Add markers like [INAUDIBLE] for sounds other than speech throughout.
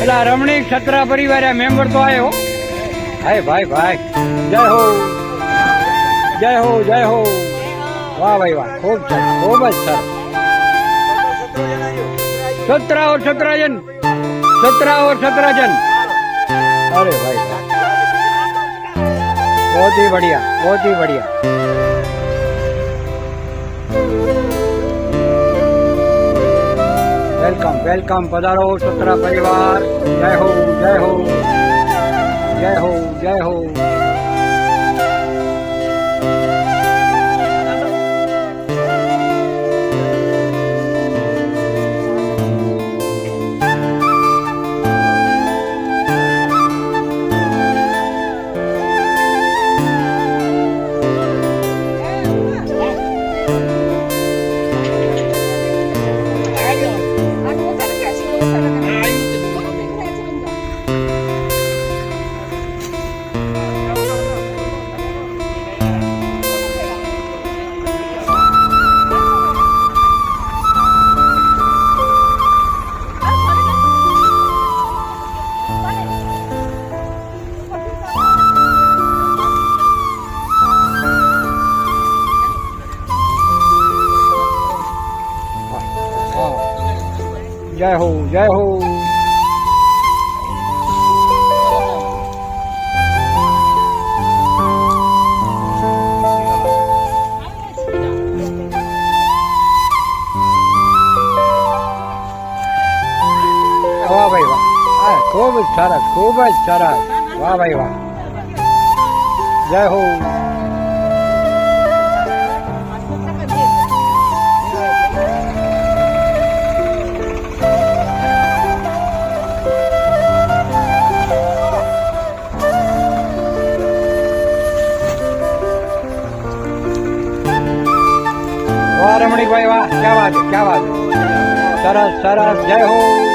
પેલા રમણીક છત્રા પરિવાર મેમ્બર તો આવ્યો હાય ભાઈ ભાઈ. જય હો. જય હો જય હો. વાહ ભાઈ વાહ. ખૂબ છે, ખૂબ જ સર સત્રાઓ સત્રાજન સત્રાઓ સત્રાજન અરે ભાઈ બહુ બઢિયા બહુ બઢિયા. વેલકમ વેલકમ પધારો સત્રા પરિવાર. જય હો જય હો. જય હો જય હો. જય હો જય હો. વાહ ભાઈ વાહ. ખૂબ જ સરસ, ખૂબ જ સરસ. વાહ ભાઈ વાહ. જય હો. રમણીકભાઈ વાહ ક્યાં વાત ક્યાં વાત. સરસ સરસ જય હો.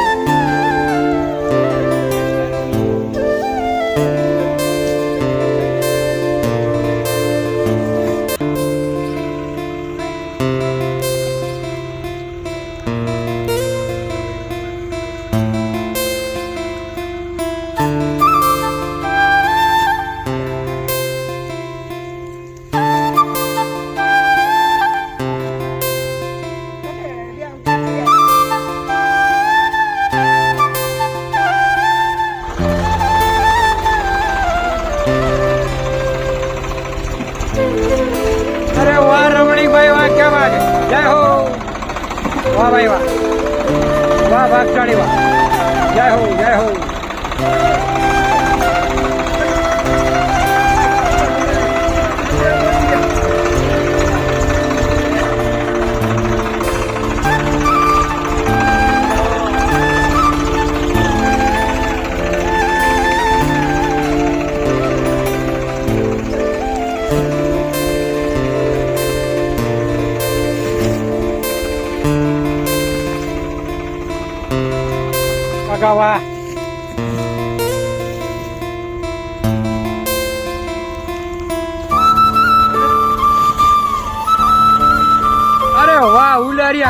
વાત છે જય હો. વાહ ભાઈ વાહ. વાહ ભાગશાળી વાહ. જય હો જય હો.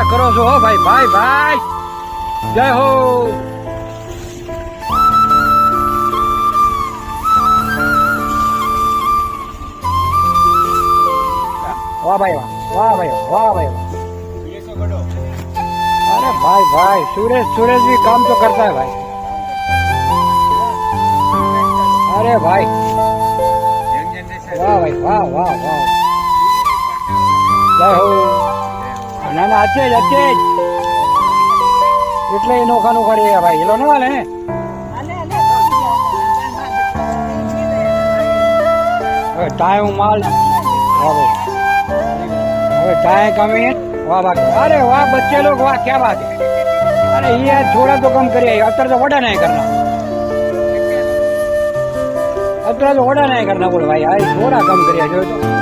ઉલારિયા કરો છો હો ભાઈ ભાઈ ભાઈ જય હો વાહ ભાઈ વાહ વાહ ભાઈ વાહ વાહ ભાઈ વાહ अरे भाई भाई सूरज सूरज भी काम तो करता है भाई अरे भाई वाह भाई वाह वाह वाह જય હો ના ના અચે જ અચે જ એટલે એ નોખા નોખા રહ્યા ભાઈ એલો ના હાલે ને હવે ટાઈમ માલ વાહ ભાઈ હવે ટાઈમ કમી वाह वाह अरे वाह बच्चे लोग वाह क्या बात है अरे ये थोड़ा तो कम करिए अतर तो वड़ा नहीं करना अतर तो वड़ा नहीं करना बोल भाई यार थोड़ा कम करिए जो तो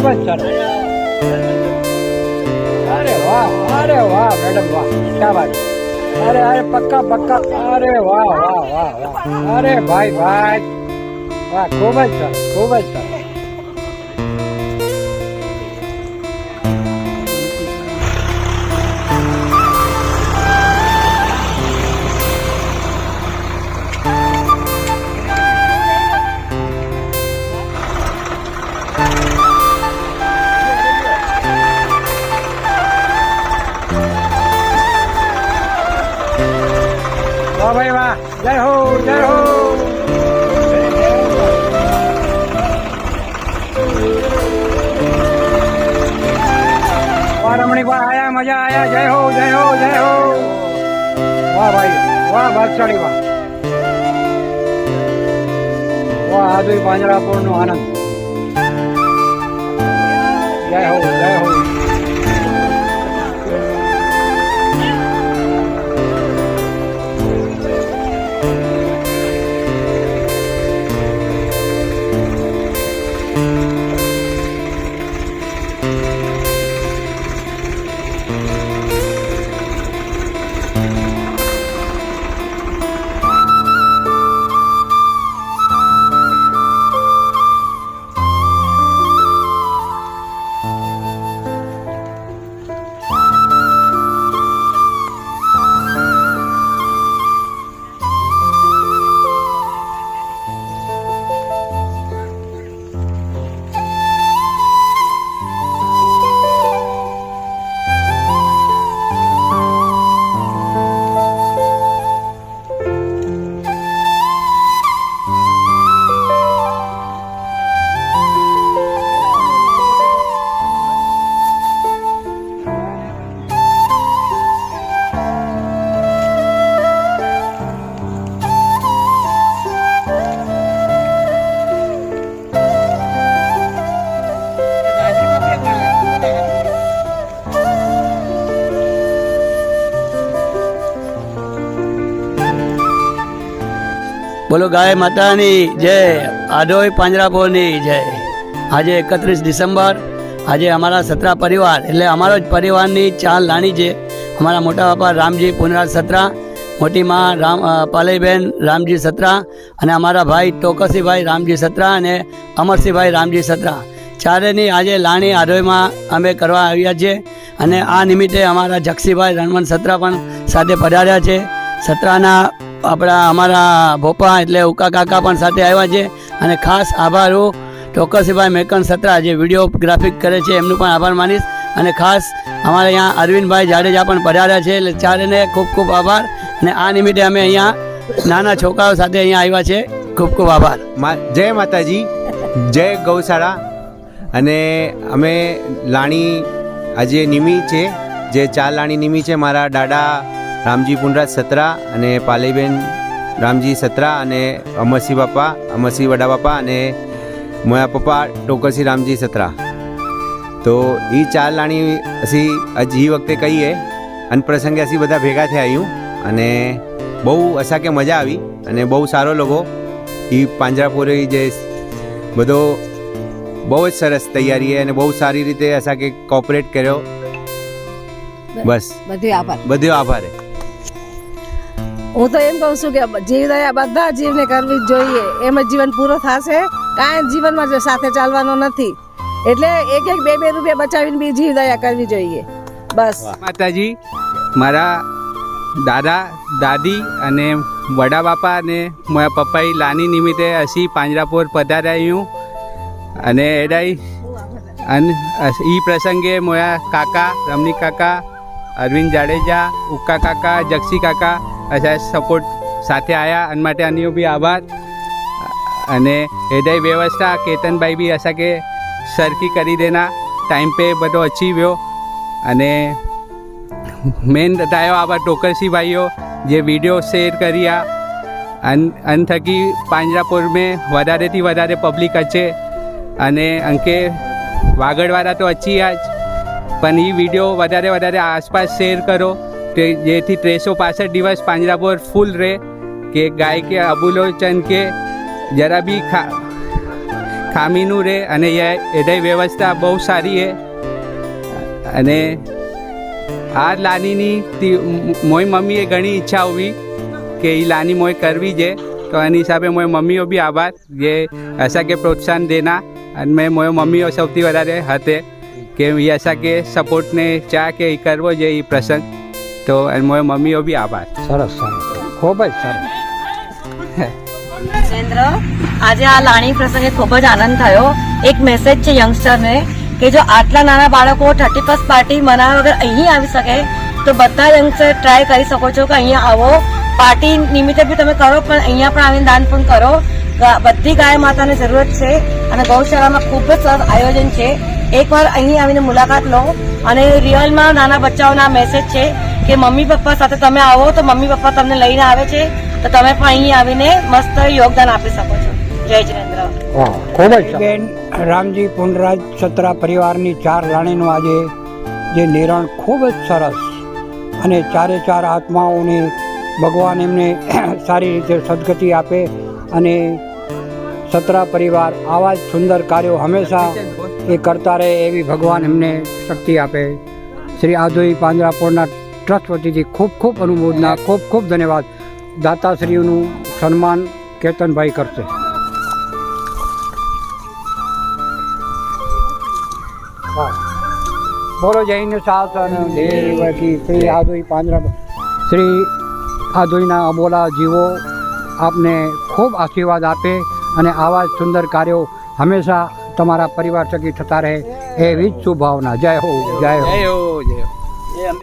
ખૂબ જ અરે વાહ અરે વાહ, મેડમ વાહ ક્યાં વાત? અરે અરે, પક્કા પક્કા. અરે વાહ વાહ વાહ વાહ. અરે ભાઈ ભાઈ. વાહ ખૂબ જ સરસ ખૂબ જ સરસ વાહ જય હો જય હો. રમણીક વાહ આયા, મજા આયા. જય હો જય હો જય હો. વાહ ભાઈ, વાહ બાદશાળી વાહ વાહ આદુ પાંજરાપુર નો આનંદ. બોલો ગાય માતાની જય આડોઈ પાંજરાપોની જય. આજે એકત્રીસ ડિસેમ્બર, આજે અમારા સતરા પરિવાર, એટલે અમારો જ પરિવારની ચાલ લાણી છે. અમારા મોટા બાપા રામજી પુનરાજ સત્રા, મોટી માં રામ પાલયબેન રામજી સત્રા, અને અમારા ભાઈ ટોકસીભાઈ રામજી સત્રા અને અમરસિંહભાઈ રામજી સત્રા. ચારેની આજે લાણી આડોઈમાં અમે કરવા આવ્યા છીએ, અને આ નિમિત્તે અમારા જક્ષીભાઈ રણવંત સત્રા પણ સાથે પધાર્યા છે. સત્રાના આપણા અમારા ભોપા એટલે ઉકા કાકા પણ સાથે આવ્યા છે. અને ખાસ આભાર હું ચોક્કસીભાઈ મેકન સત્રા જે વિડીયોગ્રાફિક કરે છે, એમનું પણ આભાર માનીશ. અને ખાસ અમારે અહીંયા અરવિંદભાઈ જાડેજા પણ પધાર્યા છે, એટલે ચારેને ખૂબ ખૂબ આભાર. અને આ નિમિત્તે અમે અહીંયા નાના છોકરાઓ સાથે અહીંયા આવ્યા છે. ખૂબ ખૂબ આભાર. જય માતાજી, જય ગૌશાળા. અને અમે લાણી આજે નિમી છે, જે ચાર લાણી નિમી છે, મારા દાદા રામજી પુનરાજ સત્રા અને પાલીબેન રામજી સત્રા અને અમરસિંહ બાપા અમરસિંહ વડા બાપા અને મોયા પપ્પા ટોકરસિંહ રામજી સત્રા. તો એ ચાર લાણી અસી હજી વખતે કહીએ. અને પ્રસંગે અસી બધા ભેગા થયા આવ્યું અને બહુ અસાકે મજા આવી. અને બહુ સારો લોકો એ પાંજરાપોરી જે બધો બહુ જ સરસ તૈયારી અને બહુ સારી રીતે અસાકે કોપરેટ કર્યો. બસ. બધું આભાર. બધો આભાર. હે. તો એમ કહું છું કે જીવદયા બધા જીવને કરવી જ જોઈએ. એમ જ જીવન પૂરો થશે. કાંઈ જીવનમાં સાથે ચાલવાનો નથી. એટલે એક એક બે બે રૂપિયા બચાવીને બી જીવદયા કરવી જોઈએ. બસ. માતાજી, મારા દાદા, દાદી અને વડા બાપા અને મારા પપ્પાઈ લાની નિમિત્તે હસી પાંજરાપોર પધાર્યું અને એડાઈ અને એ પ્રસંગે મોયા કાકા, રમણી કાકા, અરવિંદ જાડેજા ઉક્કા કાકા, જક્ષી કાકા અચ્છા સપોર્ટ સાથે આવ્યા અને માટે અન્યો બી આભાર. અને હૃદય વ્યવસ્થા કેતનભાઈ બી અસા કે સરખી કરી દેના. ટાઈમ પે બધો અચી વ્યો અને મેન થયો આવા ટોકરસી ભાઈઓ, જે વીડિયો શેર કર્યા. અન અન થકી પાંજરાપુર મેં વધારેથી વધારે પબ્લિક હશે. અને અંકે વાગડવાળા તો અચી આજ. પણ એ વીડિયો વધારે વધારે આસપાસ શેર કરો. જેથી ત્રેસો પાસઠ દિવસ પાંજરા પર ફૂલ રહે. કે ગાય કે અબુલોચન કે જરા બી ખા, ખામીનું રહે અને એની વ્યવસ્થા બહુ સારી છે અને આ લાનીની મોય મમ્મીએ ઘણી ઈચ્છા હોવી કે એ લાની મોય કરવી છે. તો એની હિસાબે મોય મમ્મીઓ બી આભાર જે અસા કે પ્રોત્સાહન દેના. અને મેં મોય મમ્મીઓ સૌથી વધારે હતે કે એ અસા કે સપોર્ટને ચા કે એ કરવો જોઈએ એ પ્રસંગ. તો અને મોએ મમ્મીઓ બી આભાર. સરસ સરસ. ખૂબ જ સરસ. જયેન્દ્ર આજે આ લાણી પ્રસંગે ખૂબ જ આનંદ થયો. એક મેસેજ છે યંગસ્ટરને કે જો આટલા નાના બાળકો થર્ટી ફર્સ્ટ પાર્ટી મનાવ્યા વગર અહીં આવી શકે તો બધા યંગસ્ટર ટ્રાય કરી શકો છો કે અહીંયા આવો. પાર્ટી નિમિત્તે બી તમે કરો પણ અહીંયા પણ આવીને દાન પણ કરો. બધી ગાય માતાને જરૂરત છે અને ગૌશાળામાં ખૂબ જ સરસ આયોજન છે. એકવાર અહીં આવીને મુલાકાત લો અને રિયલમાં નાના બચ્ચાઓના મેસેજ છે. કે મમ્મી પપ્પા સાથે તમે આવો તો મમ્મી પપ્પા તમને લઈને આવે છે તો તમે પણ અહીં આવીને મસ્ત યોગદાન આપી શકો છો. જય જિનેન્દ્ર. ખૂબ જ બેન રામજી પુનરાજ સત્રા પરિવારની ચાર રાણીનું આજે જે નિરણ ખૂબ જ સરસ અને ચારે ચાર આત્માઓને ભગવાન એમને [COUGHS] સારી રીતે સદગતિ આપે અને સત્રા પરિવાર આવા જ સુંદર કાર્યો હંમેશા એ કરતા રહે એવી ભગવાન એમને શક્તિ આપે. શ્રી આધોઈ પાંજરાપોળના ટ્રસ્ટ વતીથી ખૂબ ખૂબ અનુમોદના ખૂબ ખૂબ ધન્યવાદ. દાતાશ્રીઓનું સન્માન કેતનભાઈ કરશે. બોલો જૈન શાસન. દેવકી શ્રી આદોઈ પાંજરા શ્રી આદોઈના અબોલા જીવો આપને ખૂબ આશીર્વાદ આપે અને આવા જ સુંદર કાર્યો હંમેશા તમારા પરિવાર થકી થતા રહે એવી જ શુભ ભાવના જય હો જય હો. જય હો.